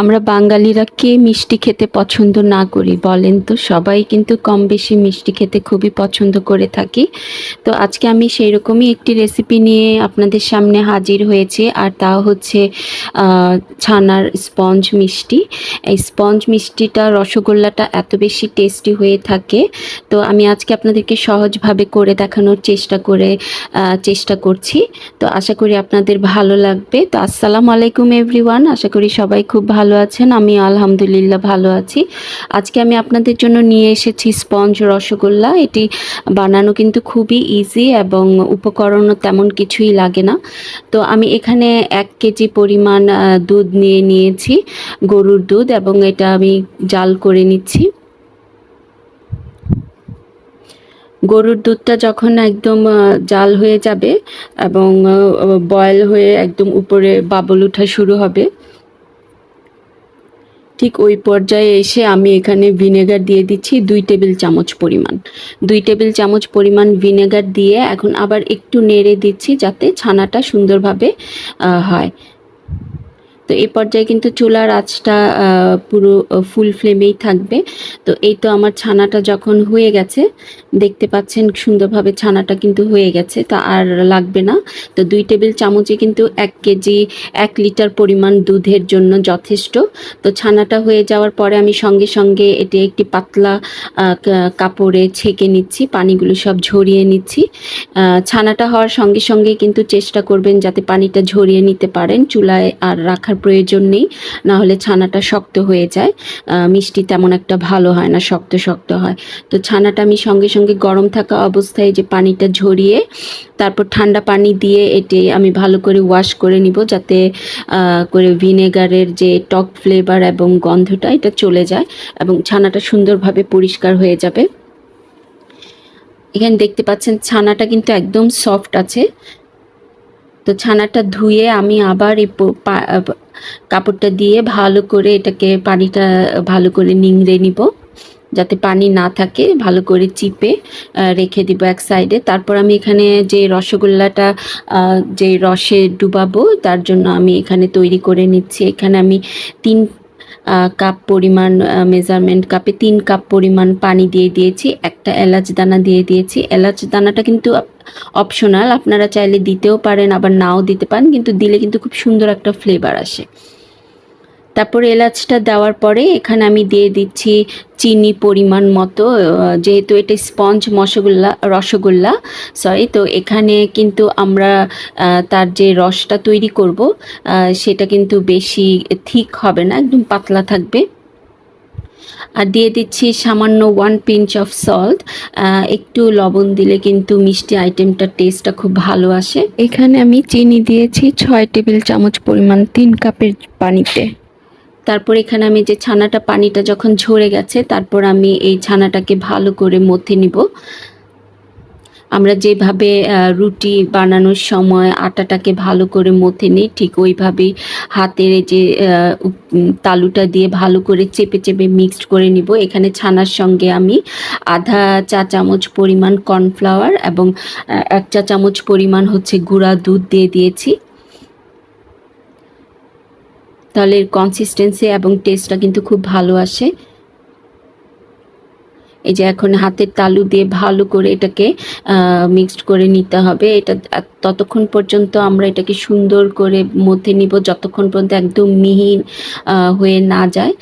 আমরা বাঙালিরা কে মিষ্টি খেতে পছন্দ না করি বলেন তো? সবাই কিন্তু কম বেশি মিষ্টি খেতে খুবই পছন্দ করে থাকি। তো আজকে আমি সেই রকমই একটি রেসিপি নিয়ে আপনাদের সামনে হাজির হয়েছি, আর তা হচ্ছে ছানার স্পঞ্জ মিষ্টি। এই স্পঞ্জ মিষ্টিটা, রসগোল্লাটা এত বেশি টেস্টি হয়ে থাকে। তো আমি আজকে আপনাদেরকে সহজভাবে করে দেখানোর চেষ্টা করে চেষ্টা করছি। তো আশা করি আপনাদের ভালো লাগবে। তো আসসালামু আলাইকুম এভরিওয়ান, আশা করি সবাই খুব ভালো আছেন? আমি আলহামদুলিল্লাহ ভালো আছি। আজকে আমি আপনাদের জন্য নিয়ে এসেছি স্পঞ্জ রসগোল্লা। এটি বানানো কিন্তু খুবই ইজি এবং উপকরণও তেমন কিছুই লাগে না। তো আমি এখানে এক কেজি পরিমাণ দুধ নিয়ে নিয়েছি, গরুর দুধ এবং এটা আমি জাল করে নিচ্ছি। গরুর দুধটা যখন একদম জাল হয়ে যাবে এবং বয়েল হয়ে একদম উপরে বাবল ওঠা শুরু হবে ঠিক ওই পর্যায়ে এসে আমি এখানে ভিনেগার দিয়ে দিচ্ছি দুই টেবিল চামচ পরিমাণ। দুই টেবিল চামচ পরিমাণ ভিনেগার দিয়ে এখন আবার একটু নেড়ে দিচ্ছি যাতে ছানাটা সুন্দরভাবে হয়। তো এই পর্যায়ে কিন্তু চুলার আঁচটা পুরো ফুল ফ্লেমেই থাকবে। তো এই তো আমার ছানাটা যখন হয়ে গেছে, দেখতে পাচ্ছেন সুন্দরভাবে ছানাটা কিন্তু হয়ে গেছে, তা আর লাগবে না। তো দুই টেবিল চামচে কিন্তু এক কেজি, এক লিটার পরিমাণ দুধের জন্য যথেষ্ট। তো ছানাটা হয়ে যাওয়ার পরে আমি সঙ্গে সঙ্গে এটি একটি পাতলা কাপড়ে ছেঁকে নিচ্ছি, পানিগুলো সব ঝরিয়ে নিচ্ছি। ছানাটা হওয়ার সঙ্গে সঙ্গে কিন্তু চেষ্টা করবেন যাতে পানিটা ঝরিয়ে নিতে পারেন, চুলায় আর রাখার প্রয়োজন নেই, না হলে ছানাটা শক্ত হয়ে যায়। মিষ্টি তেমন একটা ভালো হয় না, শক্ত শক্ত হয়। তো ছানাটা আমি সঙ্গে সঙ্গে গরম থাকা অবস্থায় যে পানিটা ঝরিয়ে, তারপর ঠান্ডা পানি দিয়ে এটি আমি ভালো করে ওয়াশ করে নিব যাতে করে ভিনেগারের যে টক ফ্লেভার এবং গন্ধটা এটা চলে যায় এবং ছানাটা সুন্দরভাবে পরিষ্কার হয়ে যাবে। এখানে দেখতে পাচ্ছেন ছানাটা কিন্তু একদম সফট আছে। তো ছানাটা ধুয়ে আমি আবার এই কাপড়টা দিয়ে ভালো করে এটাকে পানিটা, ভালো করে নিংড়ে নিব। যাতে পানি না থাকে, ভালো করে চিপে রেখে দিব এক সাইডে। তারপর আমি এখানে যে রসগোল্লাটা যে রসে ডুবাবো, তার জন্য আমি এখানে তৈরি করে নিচ্ছি। এখানে আমি তিন কাপ পরিমাণ মেজারমেন্ট কাপে তিন কাপ পরিমাণ পানি দিয়ে দিয়েছি, একটা এলাচ দানা দিয়ে দিয়েছি। এলাচ দানাটা কিন্তু অপশনাল আপনারা চাইলে দিতেও পারেন, আবার নাও দিতে পারেন, কিন্তু দিলে কিন্তু খুব সুন্দর একটা ফ্লেভার আসে। তারপরে এলাচটা দেওয়ার পরে এখানে আমি দিয়ে দিচ্ছি চিনি পরিমাণ মতো যেহেতু এটা স্পঞ্জ মশগোল্লা, রসগোল্লা সরি তো এখানে কিন্তু আমরা তার যে রসটা তৈরি করব সেটা কিন্তু বেশি থিক হবে না, একদম পাতলা থাকবে। আর দিয়ে দিচ্ছি সামান্য ওয়ান পিঞ্চ অফ সল্ট একটু লবণ দিলে কিন্তু মিষ্টি আইটেমটার টেস্টটা খুব ভালো আসে। এখানে আমি চিনি দিয়েছি ছয় টেবিল চামচ পরিমাণ তিন কাপের পানিতে। তারপর এখানে আমি যে ছানাটা পানিটা যখন ঝরে গেছে, তারপর আমি এই ছানাটাকে ভালো করে মথে নিব। আমরা যেভাবে রুটি বানানোর সময় আটাটাকে ভালো করে মথে নিই, ঠিক ওইভাবেই হাতের যে তালুটা দিয়ে ভালো করে চেপে চেপে মিক্সড করে নিব। এখানে ছানার সঙ্গে আমি আধা চা চামচ পরিমাণ কর্নফ্লাওয়ার এবং এক চা চামচ পরিমাণ হচ্ছে গুঁড়া দুধ দিয়ে দিয়েছি। তাহলে কনসিস্টেন্সি এবং টেস্টটা কিন্তু খুব ভালো আসে। এই যে এখন হাতের তালু দিয়ে ভালো করে এটাকে মিক্সড করে নিতে হবে। এটা ততক্ষণ পর্যন্ত আমরা এটাকে সুন্দর করে মধ্যে নিব, যতক্ষণ পর্যন্ত একদম মিহিন হয়ে না যায়।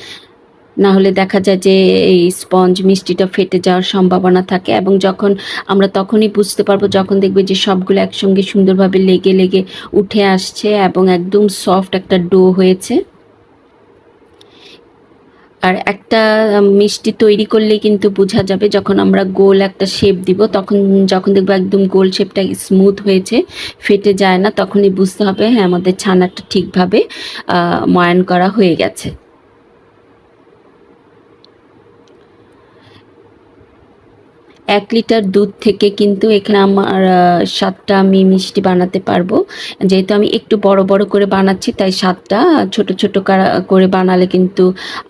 না হলে দেখা যায় যে এই স্পঞ্জ মিষ্টিটা ফেটে যাওয়ার সম্ভাবনা থাকে এবং যখন আমরা তখনই বুঝতে পারব, যখন দেখবে যে সবগুলো একসঙ্গে সুন্দরভাবে লেগে লেগে উঠে আসছে এবং একদম সফট একটা ডো হয়েছে। আর একটা মিষ্টি তৈরি করলে কিন্তু বোঝা যাবে যখন আমরা গোল একটা শেপ দিব, তখন যখন দেখব একদম গোল শেপটা স্মুথ হয়েছে, ফেটে যায় না, তখনই বুঝতে হবে হ্যাঁ আমাদের ছানাটা ঠিকভাবে ময়ান করা হয়ে গেছে। এক লিটার দুধ থেকে কিন্তু এখানে আমার সাতটা আমি মিষ্টি বানাতে পারব। যেহেতু আমি একটু বড় বড় করে বানাচ্ছি, তাই সাতটা ছোট ছোট করে বানালে কিন্তু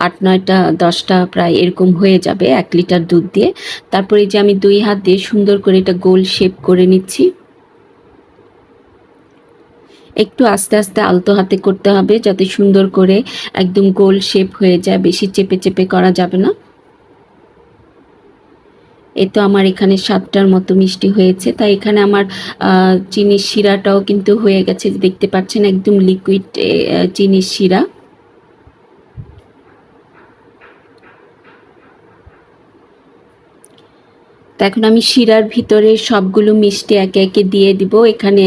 আট নয়টা, দশটা প্রায় এরকম হয়ে যাবে এক লিটার দুধ দিয়ে। তারপরে যে আমি দুই হাত দিয়ে সুন্দর করে এটা গোল শেপ করে নিচ্ছি। একটু আস্তে আস্তে আলতো হাতে করতে হবে, যাতে সুন্দর করে একদম গোল শেপ হয়ে যায়, বেশি চেপে চেপে করা যাবে না। এই তো আমার এখানে সাতটার মতো মিষ্টি হয়েছে। তাই এখানে আমার চিনির শিরাটাও কিন্তু হয়ে গেছে। দেখতে পাচ্ছেন একদম লিকুইড চিনির শিরা। তো এখন আমি শিরার ভিতরে সবগুলো মিষ্টি একে একে দিয়ে দিব। এখানে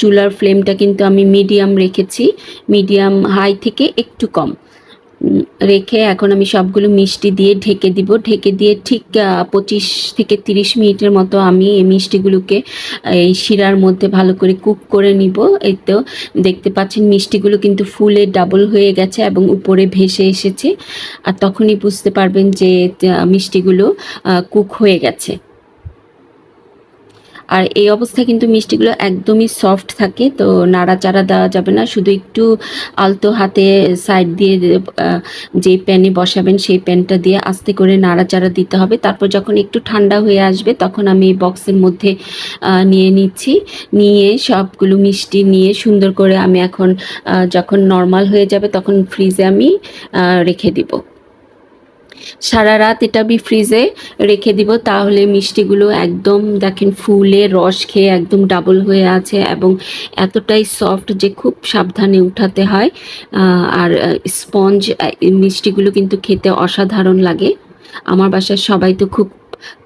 চুলার ফ্লেমটা কিন্তু আমি মিডিয়াম রেখেছি। মিডিয়াম হাই থেকে একটু কম। রেখে এখন আমি সবগুলো মিষ্টি দিয়ে ঢেকে দিব। ঢেকে দিয়ে ঠিক পঁচিশ থেকে তিরিশ মিনিটের মতো আমি এই মিষ্টিগুলোকে এই শিরার মধ্যে ভালো করে কুক করে নিব। এই তো দেখতে পাচ্ছেন মিষ্টিগুলো কিন্তু ফুলে ডাবল হয়ে গেছে এবং উপরে ভেসে এসেছে। আর তখনই বুঝতে পারবেন যে মিষ্টিগুলো কুক হয়ে গেছে। আর এই অবস্থায় কিন্তু মিষ্টিগুলো একদমই সফট থাকে, তো নাড়াচাড়া দেওয়া যাবে না। শুধু একটু আলতো হাতে সাইড দিয়ে যে প্যানে বসাবেন সেই প্যানটা দিয়ে আস্তে করে নাড়াচাড়া দিতে হবে। তারপর যখন একটু ঠান্ডা হয়ে আসবে, তখন আমি এই বক্সের মধ্যে নিয়ে নিচ্ছি। নিয়ে সবগুলো মিষ্টি নিয়ে সুন্দর করে আমি এখন যখন নর্মাল হয়ে যাবে, তখন ফ্রিজে আমি রেখে দিব। সারা রাত এটা আমি ফ্রিজে রেখে দিব। তাহলে মিষ্টিগুলো একদম দেখেন ফুলে রস খেয়ে একদম ডাবল হয়ে আছে এবং এতটাই সফট যে খুব সাবধানে উঠাতে হয়। আর স্পঞ্জ মিষ্টিগুলো কিন্তু খেতে অসাধারণ লাগে। আমার বাসায় সবাই তো খুব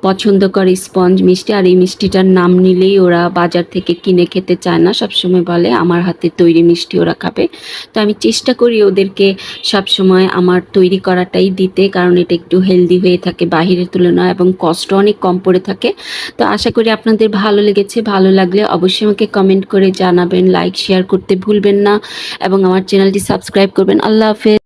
পছন্দ করে স্পঞ্জ মিষ্টি, আর এই মিষ্টিটার নাম নিলেই ওরা বাজার থেকে কিনে খেতে চায় না। সবসময় বলে, আমার হাতে তৈরি মিষ্টি ওরা খাবে। তো আমি চেষ্টা করি ওদেরকে সবসময় আমার তৈরি করাটাই দিতে, কারণ এটা একটু হেলদি হয়ে থাকে বাহিরের তুলনায় এবং কষ্ট অনেক কম পড়ে থাকে। তো আশা করি আপনাদের ভালো লেগেছে, ভালো লাগলে অবশ্যই আমাকে কমেন্ট করে জানাবেন লাইক শেয়ার করতে ভুলবেন না, এবং আমার চ্যানেলটি সাবস্ক্রাইব করবেন। আল্লাহ হাফেজ।